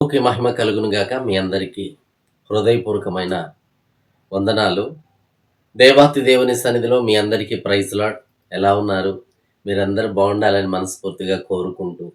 Okay మహిమ కలుగునుగాక మీ అందరికీ హృదయపూర్వకమైన వందనాలు. దేవాతి దేవుని సన్నిధిలో మీ అందరికీ ప్రైజ్ లాడ్. ఎలా ఉన్నారు? మీరందరూ బాగుండాలని మనస్ఫూర్తిగా కోరుకుంటూ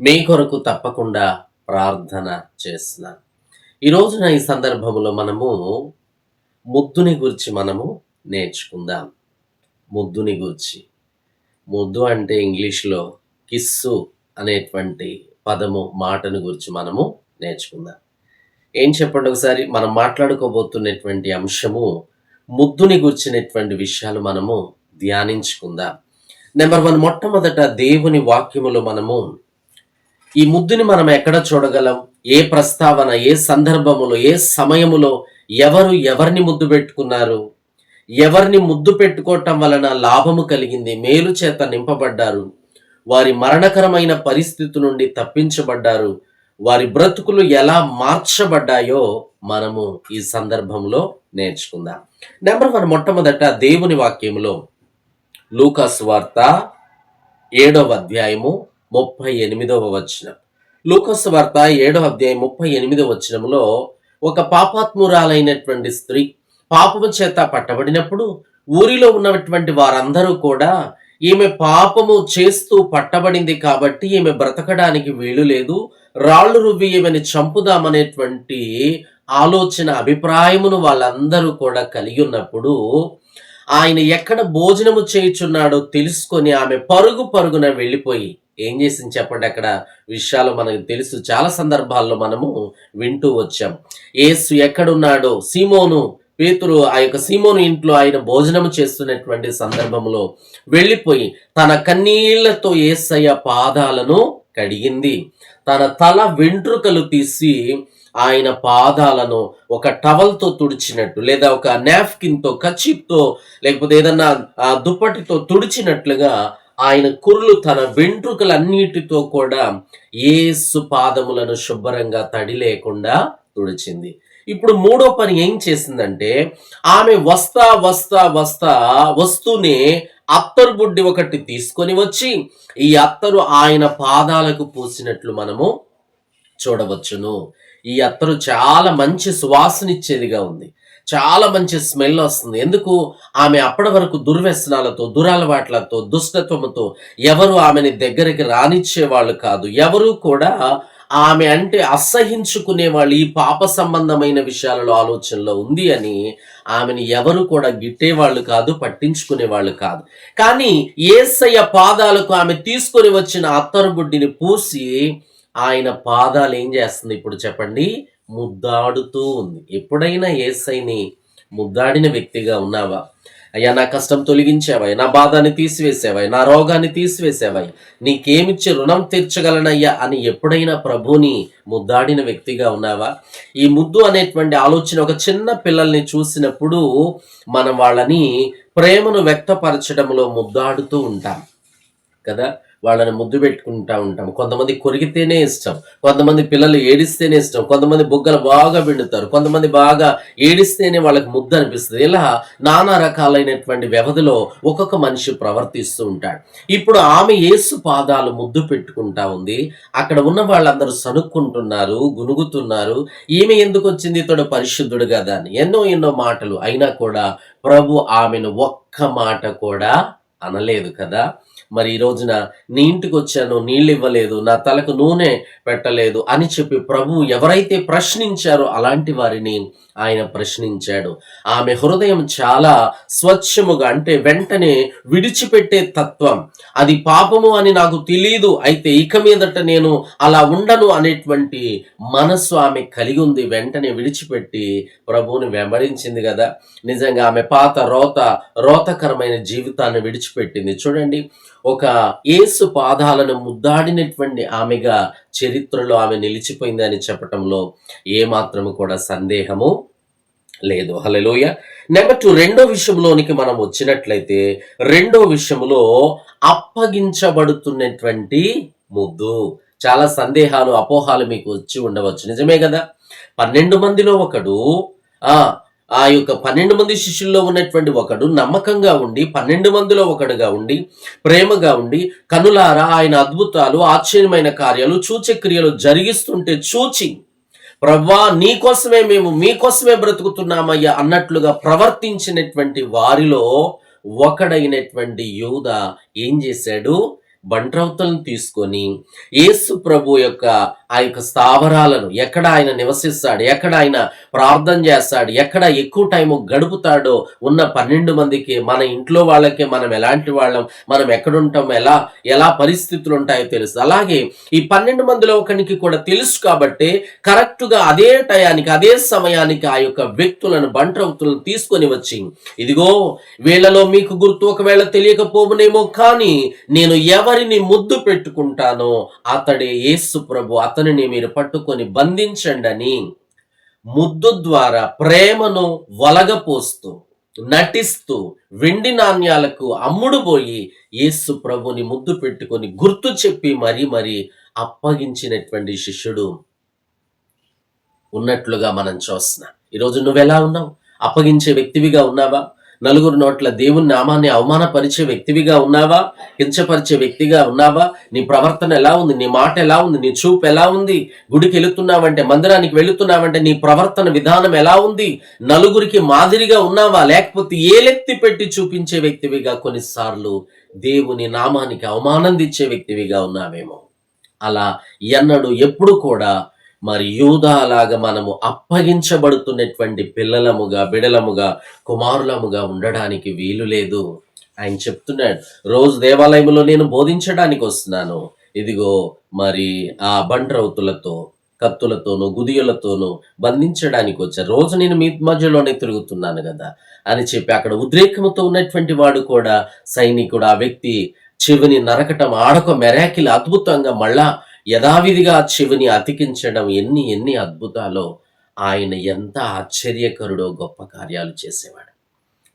మీ కొరకు తప్పకుండా ప్రార్థన చేస్తున్నాను ఈ రోజున ఈ సందర్భంలో మనము ముద్దుని గురించి మనము నేర్చుకుందాం. ముద్దుని గురించి. ముద్దు అంటే ఇంగ్లీష్లో కిస్సు అనేటువంటి పదము మాటను గురించి మనము నేర్చుకుందాం. ఏం చెప్పండి ఒకసారి? మనం మాట్లాడుకోబోతున్నటువంటి అంశము ముద్దుని గుర్చినటువంటి విషయాలు మనము ధ్యానించుకుందాం. నెంబర్ వన్ మొట్టమొదట దేవుని వాక్యములు మనము ఈ ముద్దుని మనం ఎక్కడ చూడగలం? ఏ ప్రస్తావన ఏ సందర్భములో ఏ సమయములో ఎవరు ఎవరిని ముద్దు పెట్టుకున్నారు? ఎవరిని ముద్దు పెట్టుకోవటం వలన లాభము కలిగింది? మేలు చేత నింపబడ్డారు? వారి మరణకరమైన పరిస్థితి నుండి తప్పించబడ్డారు. వారి బ్రతుకులు ఎలా మార్చబడ్డాయో మనము ఈ సందర్భంలో నేర్చుకుందాం. నెంబర్ వన్ మొట్టమొదట దేవుని వాక్యములో లూకాస్ వార్త ఏడవ అధ్యాయము ముప్పై ఎనిమిదవ వచనం. లూకాస్ వార్త ఏడవ అధ్యాయం ముప్పై ఎనిమిదవ వచనంలో ఒక పాపాత్మురాలైనటువంటి స్త్రీ పాపము చేత పట్టబడినప్పుడు ఊరిలో ఉన్నటువంటి వారందరూ కూడా ఈమె పాపము చేస్తూ పట్టబడింది కాబట్టి ఈమె బ్రతకడానికి వీలు లేదు. రాళ్ళు రువ్వి ఈమెని చంపుదామనేటువంటి ఆలోచన అభిప్రాయమును వాళ్ళందరూ కూడా కలిగి ఉన్నప్పుడు ఆయన ఎక్కడ భోజనము చేయుచున్నాడో తెలుసుకొని ఆమె పరుగు పరుగున వెళ్ళిపోయి ఏం చేసింది చెప్పండి అక్కడ? విషయాలు మనకు తెలుసు. చాలా సందర్భాల్లో మనము వింటూ వచ్చాం. ఏసు ఎక్కడున్నాడో? సీమోను పేతురు ఆ యొక్క సీమోను ఇంట్లో ఆయన భోజనము చేస్తున్నటువంటి సందర్భంలో వెళ్ళిపోయి తన కన్నీళ్ళతో ఏసయ్య పాదాలను కడిగింది. తన తల వెంట్రుకలు తీసి ఆయన పాదాలను ఒక టవల్తో తుడిచినట్టు లేదా ఒక నాప్కిన్తో కచ్చిప్తో లేకపోతే ఏదన్నా ఆ దుప్పటితో తుడిచినట్లుగా ఆయన కుర్లు తన వెంట్రుకలన్నిటితో కూడా ఏసు పాదములను శుభ్రంగా తడి లేకుండా తుడిచింది. ఇప్పుడు మూడో పని ఏం చేసిందంటే ఆమె వస్తా వస్తా వస్తా వస్తూనే అత్తరు బుడ్డి ఒకటి తీసుకొని వచ్చి ఈ అత్తరు ఆయన పాదాలకు పూసినట్లు మనము చూడవచ్చును. ఈ అత్తరు చాలా మంచి సువాసనిచ్చేదిగా ఉంది. చాలా మంచి స్మెల్ వస్తుంది. ఎందుకు? ఆమె అప్పటి వరకు దుర్వ్యసనాలతో దురలవాట్లతో దుష్టత్వంతో ఎవరు ఆమెని దగ్గరికి రానిచ్చేవాళ్ళు కాదు. ఎవరు కూడా ఆమె అంటే అసహించుకునే వాళ్ళు ఈ పాప సంబంధమైన విషయాలలో ఆలోచనలో ఉంది అని ఆమెను ఎవరు కూడా గిట్టేవాళ్ళు కాదు పట్టించుకునే వాళ్ళు కాదు. కానీ ఏసయ్య పాదాలకు ఆమె తీసుకొని వచ్చిన అత్తరు బుడ్డిని పూసి ఆయన పాదాలు ఏం చేస్తుంది ఇప్పుడు చెప్పండి? ముద్దాడుతూ ఉంది. ఎప్పుడైనా ఏసైని ముద్దాడిన వ్యక్తిగా ఉన్నావా? అయ్యా నా కష్టం తొలగించావయ్యా నా బాధాన్ని తీసివేసేవాయి నా రోగాన్ని తీసివేసేవాయి నీకేమిచ్చి రుణం తీర్చగలనయ్యా అని ఎప్పుడైనా ప్రభుని ముద్దాడిన వ్యక్తిగా ఉన్నావా? ఈ ముద్దు అనేటువంటి ఆలోచన ఒక చిన్న పిల్లల్ని చూసినప్పుడు మనం వాళ్ళని ప్రేమను వ్యక్తపరచడంలో ముద్దాడుతూ ఉంటాం. కదా? వాళ్ళని ముద్దు పెట్టుకుంటా ఉంటాం. కొంతమంది కొరిగితేనే ఇష్టం. కొంతమంది పిల్లలు ఏడిస్తేనే ఇష్టం. కొంతమంది బుగ్గలు బాగా పిండుతారు. కొంతమంది బాగా ఏడిస్తేనే వాళ్ళకి ముద్దు అనిపిస్తుంది. ఇలా నానా రకాలైనటువంటి వ్యవధిలో ఒక్కొక్క మనిషి ప్రవర్తిస్తూ ఉంటాడు. ఇప్పుడు ఆమె యేసు పాదాలు ముద్దు పెట్టుకుంటా ఉంది. అక్కడ ఉన్న వాళ్ళందరూ సనుక్కుంటున్నారు గునుగుతున్నారు. ఈమె ఎందుకు వచ్చింది? ఇతడు పరిశుద్ధుడు కదా అని. ఎన్నో ఎన్నో మాటలు. అయినా కూడా ప్రభు ఆమెను ఒక్క మాట కూడా అనలేదు కదా. మరి ఈ రోజున నీ ఇంటికి వచ్చాను నీళ్ళు ఇవ్వలేదు నా తలకు నూనె పెట్టలేదు అని చెప్పి ప్రభు ఎవరైతే ప్రశ్నించారో అలాంటి వారిని ఆయన ప్రశ్నించాడు. ఆమె హృదయం చాలా స్వచ్ఛముగా అంటే వెంటనే విడిచిపెట్టే తత్వం. అది పాపము అని నాకు తెలియదు అయితే ఇక మీదట నేను అలా ఉండను అనేటువంటి మనస్సు ఆమె కలిగి ఉంది. వెంటనే విడిచిపెట్టి ప్రభువుని వెంబడించింది కదా. నిజంగా ఆమె పాత రోత రోతకరమైన జీవితాన్ని విడిచిపెట్టింది. చూడండి ఒక ఏసు పాదాలను ముద్దాడినటువంటి ఆమెగా చరిత్రలో ఆమె నిలిచిపోయిందని చెప్పటంలో ఏమాత్రము కూడా సందేహము లేదు. హలలోయ నెంబర్ టూ రెండో విషయంలోనికి మనం వచ్చినట్లయితే రెండో విషయంలో అప్పగించబడుతున్నటువంటి ముద్దు. చాలా సందేహాలు అపోహాలు మీకు వచ్చి ఉండవచ్చు. నిజమే కదా? పన్నెండు మందిలో ఒకడు ఆ ఆ యొక్క పన్నెండు మంది శిష్యుల్లో ఉన్నటువంటి ఒకడు నమ్మకంగా ఉండి పన్నెండు మందిలో ఒకడుగా ఉండి ప్రేమగా ఉండి కనులారా ఆయన అద్భుతాలు ఆశ్చర్యమైన కార్యాలు చూచే క్రియలు జరిగిస్తుంటే చూచి ప్రభా నీకోసమే మేము మీకోసమే బ్రతుకుతున్నామయ్యా అన్నట్లుగా ప్రవర్తించినటువంటి వారిలో ఒకడైనటువంటి యూద ఏం చేశాడు? బంట్రౌతలను తీసుకొని యేసు ప్రభు యొక్క ఆ యొక్క స్థావరాలను ఎక్కడ ఆయన నివసిస్తాడు ఎక్కడ ఆయన ప్రార్థన చేస్తాడు ఎక్కడ ఎక్కువ టైం గడుపుతాడో ఉన్న పన్నెండు మందికి మన ఇంట్లో వాళ్ళకి మనం ఎలాంటి వాళ్ళం మనం ఎక్కడుంటాం ఎలా ఎలా పరిస్థితులు ఉంటాయో తెలుసు. అలాగే ఈ పన్నెండు మందిలో ఒకనికి కూడా తెలుసు కాబట్టి కరెక్ట్గా అదే టయానికి అదే సమయానికి ఆ యొక్క వ్యక్తులను బంట్రౌతులను తీసుకొని వచ్చి ఇదిగో వీళ్ళలో మీకు గుర్తు ఒకవేళ తెలియకపోవునేమో కానీ నేను ఎవరిని ముద్దు పెట్టుకుంటానో అతడే యేసు ప్రభు అతనిని మీరు పట్టుకొని బంధించండి అని ముద్దు ద్వారా ప్రేమను వలగపోస్తూ నటిస్తూ వెండి నాణ్యాలకు అమ్ముడు పోయి యేసు ప్రభుని ముద్దు పెట్టుకొని గుర్తు చెప్పి మరీ మరీ అప్పగించినటువంటి శిష్యుడు ఉన్నట్లుగా మనం చూస్తున్నాం. ఈరోజు నువ్వెలా ఉన్నావు? అప్పగించే వ్యక్తివిగా ఉన్నావా? నలుగురు నోట్ల దేవుని నామాన్ని అవమానపరిచే వ్యక్తివిగా ఉన్నావా? కించపరిచే వ్యక్తిగా ఉన్నావా? నీ ప్రవర్తన ఎలా ఉంది? నీ మాట ఎలా ఉంది? నీ చూపు ఎలా ఉంది? గుడికి వెళుతున్నావంటే మందిరానికి వెళుతున్నావంటే నీ ప్రవర్తన విధానం ఎలా ఉంది? నలుగురికి మాదిరిగా ఉన్నావా? లేకపోతే ఏలెత్తి పెట్టి చూపించే వ్యక్తివిగా? కొన్నిసార్లు దేవుని నామానికి అవమానం తెచ్చే వ్యక్తివిగా ఉన్నావేమో. అలా ఎన్నడూ ఎప్పుడు కూడా మరి యూదాలాగా మనము అప్పగించబడుతున్నటువంటి పిల్లలముగా బిడలముగా కుమారులముగా ఉండడానికి వీలు లేదు. ఆయన చెప్తున్నాడు రోజు దేవాలయంలో నేను బోధించడానికి వస్తున్నాను. ఇదిగో మరి ఆ బండ్రౌతులతో కత్తులతోనూ గుదియలతోనూ బంధించడానికి వచ్చా రోజు నేను మీ మధ్యలోనే తిరుగుతున్నాను కదా. అని చెప్పి అక్కడ ఉద్రేకముతో ఉన్నటువంటి వాడు కూడా సైనికుడు ఆ వ్యక్తి చెవిని నరకటం ఆడక మెరాకిల్ అద్భుతంగా మళ్ళా యథావిధిగా చెవిని అతికించడం ఎన్ని ఎన్ని అద్భుతాలో ఆయన ఎంత ఆశ్చర్యకరుడో గొప్ప కార్యాలు చేసేవాడు.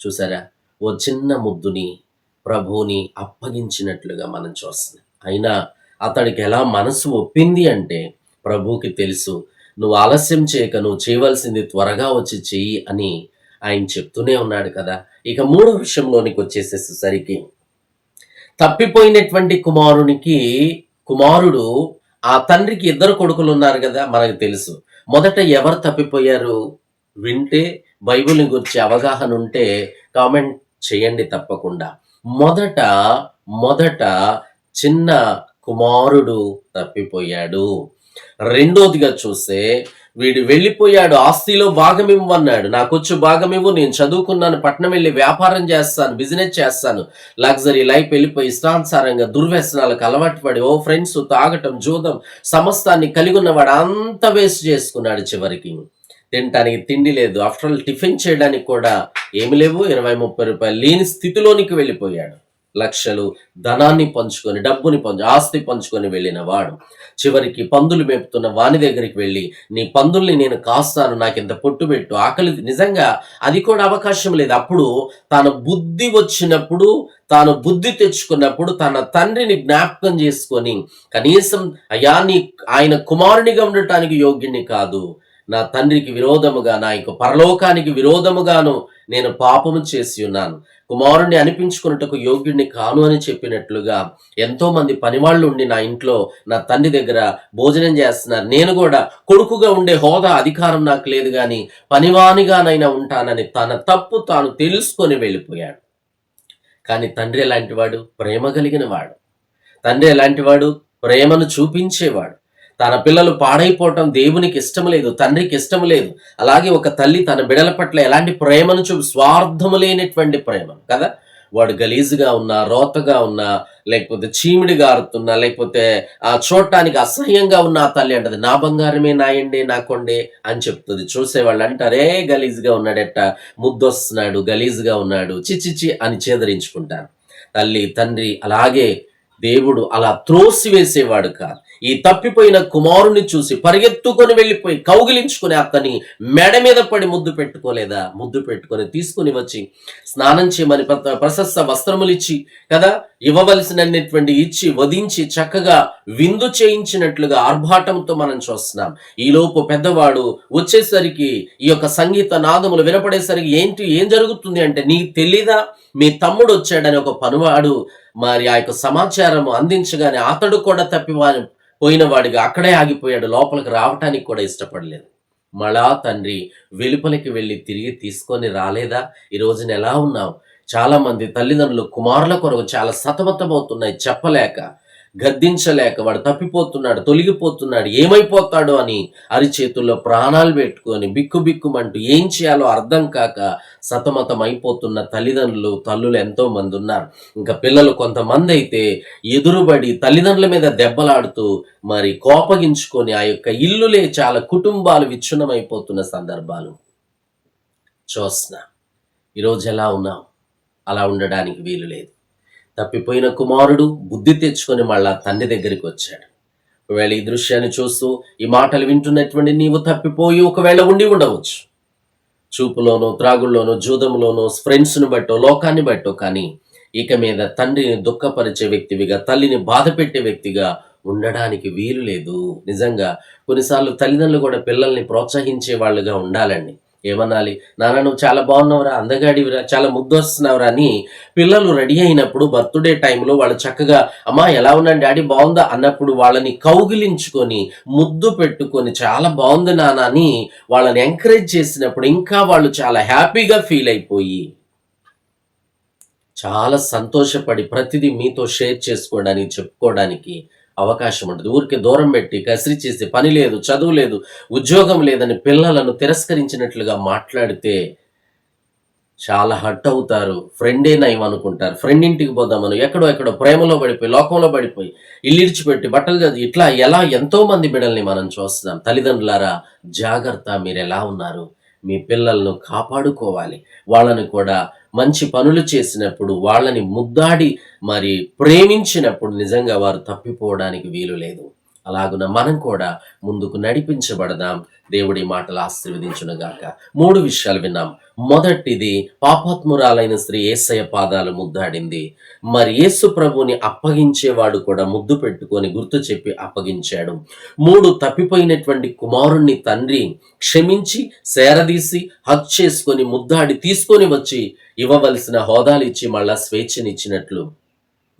చూసారా? ఓ చిన్న ముద్దుని ప్రభువుని అప్పగించినట్లుగా మనం చూస్తున్నాం. అయినా అతడికి ఎలా మనసు ఒప్పింది అంటే ప్రభువుకి తెలుసు నువ్వు ఆలస్యం చేయక నువ్వు చేయవలసింది త్వరగా వచ్చి చెయ్యి అని ఆయన చెప్తూనే ఉన్నాడు కదా. ఇక మూడో విషయంలోనికి వచ్చేసేసరికి తప్పిపోయినటువంటి కుమారునికి కుమారుడు ఆ తండ్రికి ఇద్దరు కొడుకులు ఉన్నారు కదా మనకు తెలుసు. మొదట ఎవరు తప్పిపోయారు? వింటే బైబిల్ని గురించి అవగాహన ఉంటే కామెంట్ చేయండి తప్పకుండా. మొదట మొదట చిన్న కుమారుడు తప్పిపోయాడు. రెండోదిగా చూస్తే వీడు వెళ్ళిపోయాడు ఆస్తిలో భాగం ఇవ్వన్నాడు నాకొచ్చు భాగం ఇవ్వు నేను చదువుకున్నాను పట్నం వెళ్ళి వ్యాపారం చేస్తాను బిజినెస్ చేస్తాను. లగ్జరీ లైఫ్ వెళ్ళిపోయి ఇష్టానుసారంగా దుర్వ్యసనాలకు అలవాటు పడి ఓ ఫ్రెండ్స్ తాగటం జూదం సమస్తాన్ని కలిగి ఉన్నవాడు అంత వేస్ట్ చేసుకున్నాడు చివరికి. తినటానికి తిండి లేదు. ఆఫ్టర్ ఆల్ టిఫిన్ చేయడానికి కూడా ఏమి లేవు. ఇరవై ముప్పై రూపాయలు లేని స్థితిలోనికి వెళ్ళిపోయాడు. లక్షలు ధనాన్ని పంచుకొని డబ్బుని పంచు ఆస్తి పంచుకొని వెళ్ళిన వాడు. చివరికి పందులు మేపుతున్న వాని దగ్గరికి వెళ్ళి నీ పందుల్ని నేను కాస్తాను నాకింత పొట్టు పెట్టు. ఆకలి నిజంగా అది కూడా అవకాశం లేదు. అప్పుడు తాను బుద్ధి వచ్చినప్పుడు తాను బుద్ధి తెచ్చుకున్నప్పుడు తన తండ్రిని జ్ఞాపకం చేసుకొని కనీసం అయ్యా నీ ఆయన కుమారునిగా ఉండటానికి యోగ్యుని కాదు. నా తండ్రికి విరోధముగా నా యొక్క పరలోకానికి విరోధముగాను నేను పాపము చేసి ఉన్నాను. కుమారుణ్ణి అనిపించుకున్నట్టుకు యోగ్యుడిని కాను అని చెప్పినట్లుగా ఎంతో మంది పనివాళ్ళు ఉండి నా ఇంట్లో నా తండ్రి దగ్గర భోజనం చేస్తున్నారు. నేను కూడా కొడుకుగా ఉండే హోదా అధికారం నాకు లేదు కానీ పనివానిగానైనా ఉంటానని తన తప్పు తాను తెలుసుకొని వెళ్ళిపోయాడు. కానీ తండ్రి ఎలాంటి వాడు? ప్రేమ కలిగిన వాడు. తండ్రి ఎలాంటి వాడు? ప్రేమను చూపించేవాడు. తన పిల్లలు పాడైపోవటం దేవునికి ఇష్టం లేదు తండ్రికి ఇష్టం లేదు. అలాగే ఒక తల్లి తన బిడల పట్ల ఎలాంటి ప్రేమను చూపి స్వార్థము లేనటువంటి ప్రేమ. కదా? వాడు గలీజుగా ఉన్నా రోతగా ఉన్నా లేకపోతే చీమిడి గారుతున్నా లేకపోతే ఆ చూడటానికి అసహ్యంగా ఉన్న ఆ తల్లి అంటది నా బంగారమే నాయండి నా అని చెప్తుంది. చూసేవాళ్ళు అంటారే గలీజుగా ఉన్నాడట ముద్దొస్తున్నాడు గలీజుగా ఉన్నాడు చిచిచి అని చేదరించుకుంటాను తల్లి తండ్రి అలాగే దేవుడు అలా త్రోసి వేసేవాడు కాదు. ఈ తప్పిపోయిన కుమారుని చూసి పరిగెత్తుకొని వెళ్ళిపోయి కౌగిలించుకొని అతని మెడ మీద పడి ముద్దు పెట్టుకోలేదా? ముద్దు పెట్టుకొని తీసుకుని వచ్చి స్నానం చేయమని ప్రశస్త వస్త్రములు ఇచ్చి కదా? ఇవ్వవలసినటువంటి ఇచ్చి వధించి చక్కగా విందు చేయించినట్లుగా ఆర్భాటంతో మనం చూస్తున్నాం. ఈలోపు పెద్దవాడు వచ్చేసరికి ఈ యొక్క సంగీత నాదములు వినపడేసరికి ఏంటి ఏం జరుగుతుంది అంటే నీకు తెలీదా? మీ తమ్ముడు వచ్చాడని ఒక పనివాడు మరి ఆ యొక్క సమాచారం అందించగానే అతడు కూడా తప్పివాని పోయిన వాడిగా అక్కడే ఆగిపోయాడు. లోపలికి రావటానికి కూడా ఇష్టపడలేదు. మళ్ళా తండ్రి వెలుపలికి వెళ్ళి తిరిగి తీసుకొని రాలేదా? ఈ రోజున ఎలా ఉన్నావు? చాలా మంది తల్లిదండ్రులు కుమారుల కొరకు చాలా సతమతమవుతున్నాయి చెప్పలేక గద్దించలేక వాడు తప్పిపోతున్నాడు తొలగిపోతున్నాడు ఏమైపోతాడు అని అరిచేతుల్లో ప్రాణాలు పెట్టుకొని బిక్కు బిక్కుమంటూ ఏం చేయాలో అర్థం కాక సతమతం అయిపోతున్న తల్లిదండ్రులు తల్లులు ఎంతో మంది ఉన్నారు. ఇంకా పిల్లలు కొంతమంది అయితే ఎదురుబడి తల్లిదండ్రుల మీద దెబ్బలాడుతూ మరి కోపగించుకొని ఆ యొక్క ఇల్లులే చాలా కుటుంబాలు విచ్ఛిన్నమైపోతున్న సందర్భాలు. చూస్తున్నా. ఈరోజు ఎలా ఉన్నాం? అలా ఉండడానికి వీలు లేదు. తప్పిపోయిన కుమారుడు బుద్ధి తెచ్చుకొని మళ్ళా తండ్రి దగ్గరికి వచ్చాడు. ఒకవేళ ఈ దృశ్యాన్ని చూస్తూ ఈ మాటలు వింటున్నటువంటి నీవు తప్పిపోయి ఒకవేళ ఉండి ఉండవచ్చు. చూపులోనో త్రాగుల్లోనో జూదంలోనో ఫ్రెండ్స్ను బట్టో లోకాన్ని బట్టో కానీ ఇక మీద తండ్రిని దుఃఖపరిచే వ్యక్తివిగా తల్లిని బాధ పెట్టే వ్యక్తిగా ఉండడానికి వీలు లేదు. నిజంగా కొన్నిసార్లు తల్లిదండ్రులు కూడా పిల్లల్ని ప్రోత్సహించే వాళ్ళుగా ఉండాలండి. ఏమనాలి నాన్న నువ్వు చాలా బాగున్నావురా అందగాడివిరా చాలా ముద్దు వస్తున్నావురా అని పిల్లలు రెడీ అయినప్పుడు బర్త్డే టైంలో వాళ్ళు చక్కగా అమ్మా ఎలా ఉన్నాను డాడీ బాగుందా? అన్నప్పుడు వాళ్ళని కౌగిలించుకొని ముద్దు పెట్టుకొని చాలా బాగుంది నాన్న అని వాళ్ళని ఎంకరేజ్ చేసినప్పుడు ఇంకా వాళ్ళు చాలా హ్యాపీగా ఫీల్ అయిపోయి చాలా సంతోషపడి ప్రతిదీ మీతో షేర్ చేసుకోవడానికి చెప్పుకోవడానికి అవకాశం ఉంటుంది ఊరికి దూరం పెట్టి కసిరి చేసే పని లేదు చదువు లేదు ఉద్యోగం లేదని పిల్లలను తిరస్కరించినట్లుగా మాట్లాడితే చాలా హట్ అవుతారు. ఫ్రెండే నయం అనుకుంటారు. ఫ్రెండ్ ఇంటికి పోదామని ఎక్కడో ఎక్కడో ప్రేమలో పడిపోయి లోకంలో పడిపోయి ఇల్లు ఇడిచిపెట్టి బట్టలు చదివి ఇట్లా ఎలా ఎంతో మంది బిడల్ని మనం చూస్తున్నాం. తల్లిదండ్రులారా జాగ్రత్త మీరు ఎలా ఉన్నారు? మీ పిల్లలను కాపాడుకోవాలి. వాళ్ళని కూడా మంచి పనులు చేసినప్పుడు వాళ్ళని ముద్దాడి మరి ప్రేమించినప్పుడు నిజంగా వారు తప్పిపోవడానికి వీలు లేదు. అలాగున మనం కూడా ముందుకు నడిపించబడదాం. దేవుడి మాటలు ఆశీర్వదించునుగాక. మూడు విషయాలు విన్నాం. మొదటిది పాపాత్మురాలైన స్త్రీ ఏసయ్య పాదాలు ముద్దాడింది. మరి యేసు ప్రభుని అప్పగించేవాడు కూడా ముద్దు పెట్టుకొని గుర్తు చెప్పి అప్పగించాడు. మూడు తప్పిపోయినటువంటి కుమారుణ్ణి తండ్రి క్షమించి సేరదీసి హక్ చేసుకొని ముద్దాడి తీసుకొని వచ్చి ఇవ్వవలసిన హోదాలు ఇచ్చి మళ్ళా స్వేచ్ఛనిచ్చినట్లు.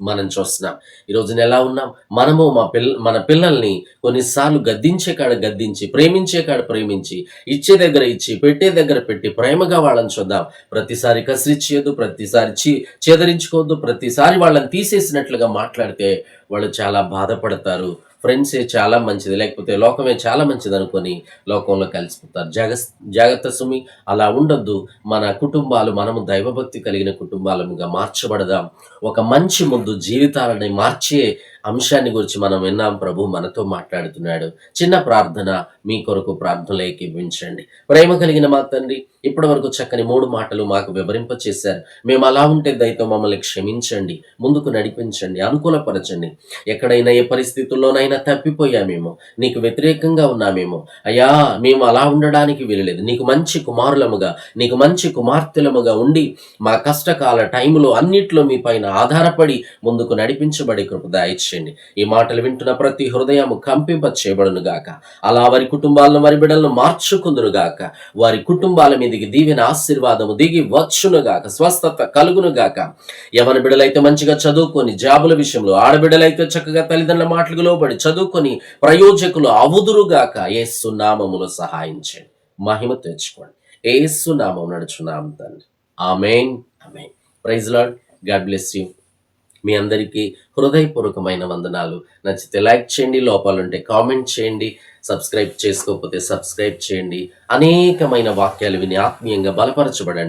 మనం చూస్తున్నాం. ఈ రోజున ఎలా ఉన్నాం? మనము మా పిల్ల మన పిల్లల్ని కొన్నిసార్లు గద్దించే కాడ గద్దించి ప్రేమించే కాడ ప్రేమించి ఇచ్చే దగ్గర ఇచ్చి పెట్టే దగ్గర పెట్టి ప్రేమగా వాళ్ళని చూద్దాం. ప్రతిసారి కసిరిచ్చేయద్దు ప్రతిసారి చీ చేదరించుకోవద్దు ప్రతిసారి వాళ్ళని తీసేసినట్లుగా మాట్లాడితే వాళ్ళు చాలా బాధపడతారు. ఫ్రెండ్సే చాలా మంచిది. లేకపోతే లోకమే చాలా మంచిది అనుకొని లోకంలో కలిసిపోతారు. జాగ జాగ్రత్త సుమి అలా ఉండొద్దు. మన కుటుంబాలు మనము దైవభక్తి కలిగిన కుటుంబాలుగా మార్చబడదాం. ఒక మంచి ముందు జీవితాలని మార్చే అంశాన్ని గురించి మనం విన్నాం. ప్రభు మనతో మాట్లాడుతున్నాడు. చిన్న ప్రార్థన మీ కొరకు ప్రార్థనలు ఏకీభించండి ప్రేమ కలిగిన మా తండ్రి ఇప్పటి వరకు చక్కని మూడు మాటలు మాకు వివరింప చేశారు మేము అలా ఉంటే దయతో మమ్మల్ని క్షమించండి ముందుకు నడిపించండి అనుకూలపరచండి. ఎక్కడైనా ఏ పరిస్థితుల్లోనైనా తప్పిపోయామేమో నీకు వ్యతిరేకంగా ఉన్నామేమో అయ్యా మేము అలా ఉండడానికి వీలలేదు. నీకు మంచి కుమారులముగా నీకు మంచి కుమార్తెలముగా ఉండి మా కష్టకాల టైంలో అన్నిట్లో మీ పైన ఆధారపడి ముందుకు నడిపించబడి కృప దయచేయండి ఈ మాటలు వింటున్న ప్రతి హృదయము కంపింప చేయబడును గాక. అలా వారి కుటుంబాలను వారి బిడ్డలను మార్చుకుందును గాక. వారి కుటుంబాల మీదకి దీవెన ఆశీర్వాదము దిగి వచ్చును గాక. స్వస్థత కలుగును గాక. ఎవరి బిడ్డలైతే మంచిగా చదువుకొని జాబుల విషయంలో ఆడబిడ్డలైతే చక్కగా తల్లిదండ్రుల మాటలకు లోబడి చదువుకొని ప్రయోజకులు అవుదురుగాక ఏసు నామములు సహాయించండి. మహిమ తెచ్చుకోండి. ఏసు నామం నడుచున్నాం తండ్రి. Amen. Amen. Praise lord god bless you. మీ అందరికీ హృదయపూర్వకమైన వందనాలు. నచ్చితే లైక్ చేయండి లోపాలుంటే కామెంట్ చేయండి సబ్స్క్రైబ్ చేసుకోకపోతే సబ్స్క్రైబ్ చేయండి. అనేకమైన వాక్యాలు విని ఆత్మీయంగా బలపరచబడండి.